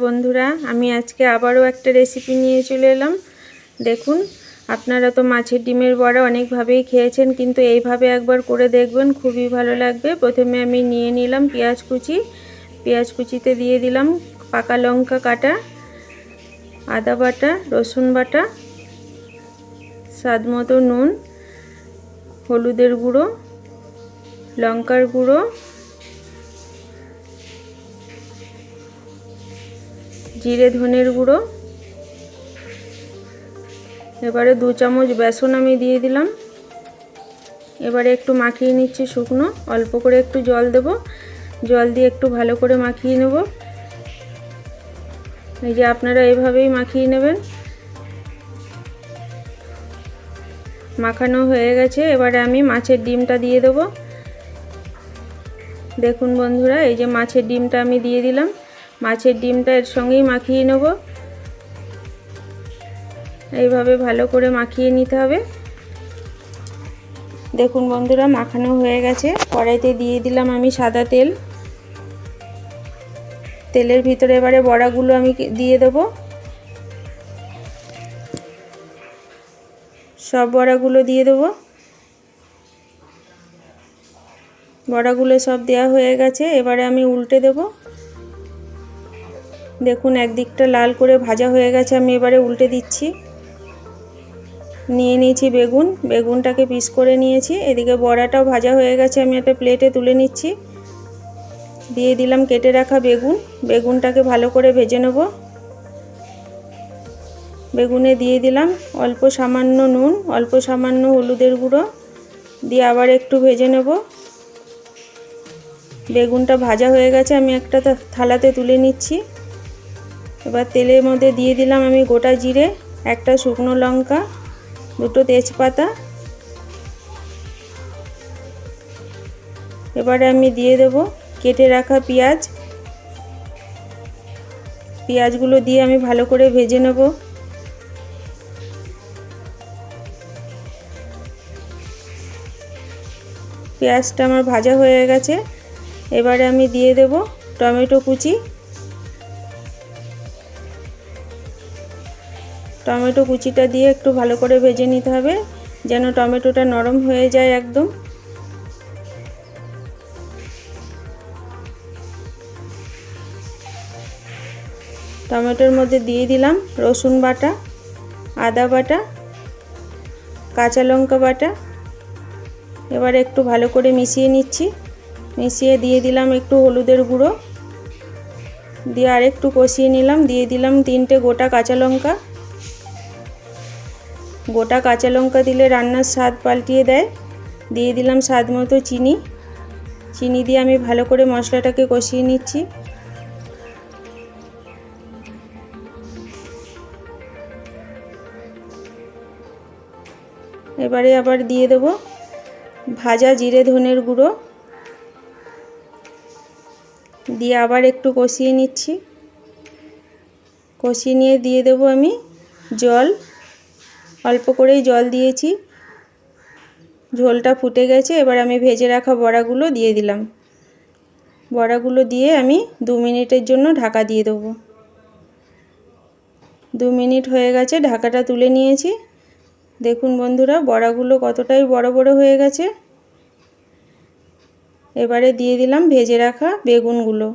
বন্ধুরা, আমি আজকে আবারও একটা রেসিপি নিয়ে চলে এলাম। দেখুন, আপনারা তো মাছের ডিমের বড়া অনেকভাবেই খেয়েছেন, কিন্তু এইভাবে একবার করে দেখবেন খুবই ভালো লাগবে। প্রথমে আমি নিয়ে নিলাম পেঁয়াজ কুচি। পেঁয়াজ কুচিতে দিয়ে দিলাম পাকা লঙ্কা কাটা, আদা বাটা, রসুন বাটা, স্বাদ মতো নুন, হলুদের গুঁড়ো, লঙ্কার গুঁড়ো জিরে ধনের গুঁড়ো। এবারে দু চামচ বেসন আমি দিয়ে দিলাম। এবারে একটু মাখিয়ে নিচ্ছি শুকনো। অল্প করে একটু জল দেব। জল দিয়ে একটু ভালো করে মাখিয়ে নেব। এই যে আপনারা এইভাবেই মাখিয়ে নেবেন। মাখানো হয়ে গেছে। এবারে আমি মাছের ডিমটা দিয়ে দেব। দেখুন বন্ধুরা, এই যে মাছের ডিমটা আমি দিয়ে দিলাম। মাছের ডিমটা এর সঙ্গেই মাখিয়ে নেব। এইভাবে ভালো করে মাখিয়ে নিতে হবে। দেখুন বন্ধুরা, মাখানো হয়ে গেছে। কড়াইতে দিয়ে দিলাম আমি সাদা তেল। তেলের ভিতরে এবারে বড়াগুলো আমি দিয়ে দেব। সব বড়াগুলো দিয়ে দেব। বড়াগুলো সব দেওয়া হয়ে গেছে। এবারে আমি উল্টে দেবো। দেখুন, একদিকটা লাল করে ভাজা হয়ে গেছে, আমি এবারে উল্টে দিচ্ছি। নিয়ে নিয়েছি বেগুন, বেগুনটাকে পিস করে নিয়েছি। এদিকে বড়াটাও ভাজা হয়ে গেছে, আমি একটা প্লেটে তুলে নিচ্ছি। দিয়ে দিলাম কেটে রাখা বেগুন, বেগুনটাকে ভালো করে ভেজে নেব। বেগুনে দিয়ে দিলাম অল্প সামান্য নুন, অল্প সামান্য হলুদের গুঁড়ো। দিয়ে আবার একটু ভেজে নেব। বেগুনটা ভাজা হয়ে গেছে, আমি একটা থালাতে তুলে নিচ্ছি। এবার তেলের মধ্যে দিয়ে দিলাম আমি গোটা জিরে, একটা শুকনো লঙ্কা, দুটো তেজপাতা। এবারে আমি দিয়ে দেব কেটে রাখা পেঁয়াজ। পেঁয়াজগুলো দিয়ে আমি ভালো করে ভেজে নেব। পেঁয়াজটা আমার ভাজা হয়ে গেছে। এবারে আমি দিয়ে দেব টমেটো কুচি। টমেটো কুচিটা দিয়ে একটু ভালো করে ভেজে নিতে হবে, যেন টমেটোটা নরম হয়ে যায় একদম। টমেটোর মধ্যে দিয়ে দিলাম রসুন বাটা, আদা বাটা, কাঁচা লঙ্কা বাটা। এবার একটু ভালো করে মিশিয়ে নিচ্ছি। মিশিয়ে দিয়ে দিলাম একটু হলুদের গুঁড়ো। দিয়ে আরেকটু কষিয়ে নিলাম, দিয়ে দিলাম তিনটে গোটা কাঁচা লঙ্কা। গোটা কাঁচা লঙ্কা দিলে রান্নার স্বাদ পাল্টিয়ে দেয়। দিয়ে দিলাম স্বাদ মতো চিনি। চিনি দিয়ে আমি ভালো করে মশলাটাকে কষিয়ে নিচ্ছি। এবারে আবার দিয়ে দেব ভাজা জিরে ধনের গুঁড়ো। দিয়ে আবার একটু কষিয়ে নিচ্ছি। কষিয়ে নিয়ে দিয়ে দেব আমি জল। অল্প করেই জল দিয়েছি। ঝোলটা ফুটে গেছে, এবার আমি ভেজে রাখা বড়াগুলো দিয়ে দিলাম। বড়াগুলো দিয়ে আমি দু মিনিটের জন্য ঢাকা দিয়ে দেবো। দু মিনিট হয়ে গেছে, ঢাকাটা তুলে নিয়েছি। দেখুন বন্ধুরা, বড়াগুলো কতটাই বড় বড় হয়ে গেছে। এবারে দিয়ে দিলাম ভেজে রাখা বেগুনগুলো।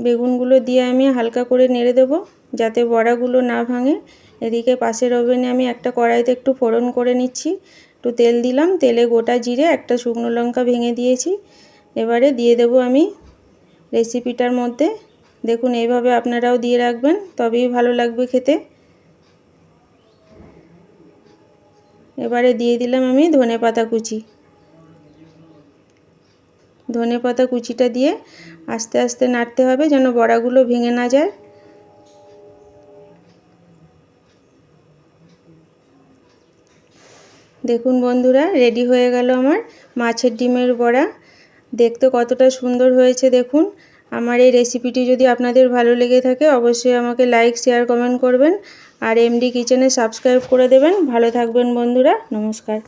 বেগুনগুলো দিয়ে আমি হালকা করে নেড়ে দেব, যাতে বড়াগুলো না ভাঙে। এদিকে পাশের ওভেনে আমি একটা কড়াইতে একটু ফোড়ন করে নিচ্ছি। একটু তেল দিলাম, তেলে গোটা জিরে একটা শুকনো লঙ্কা ভেঙে দিয়েছি। এবারে দিয়ে দেব আমি রেসিপিটার মধ্যে। দেখুন, এইভাবে আপনারাও দিয়ে রাখবেন, তবেই ভালো লাগবে খেতে। এবারে দিয়ে দিলাম আমি ধনে পাতা কুচি। ধনে পাতা কুচিটা দিয়ে আস্তে আস্তে নাড়তে হবে যেন বড়াগুলো ভেঙে না যায়। দেখুন বন্ধুরা রেডি হয়ে গেল আমার মাছের ডিমের বড়া। দেখতে কতটা সুন্দর হয়েছে দেখুন। আমার এই রেসিপিটি যদি আপনাদের ভালো লেগে থাকে, অবশ্যই আমাকে লাইক শেয়ার কমেন্ট করবেন। আর এমডি কিচেনে সাবস্ক্রাইব করে দেবেন। ভালো থাকবেন বন্ধুরা, নমস্কার।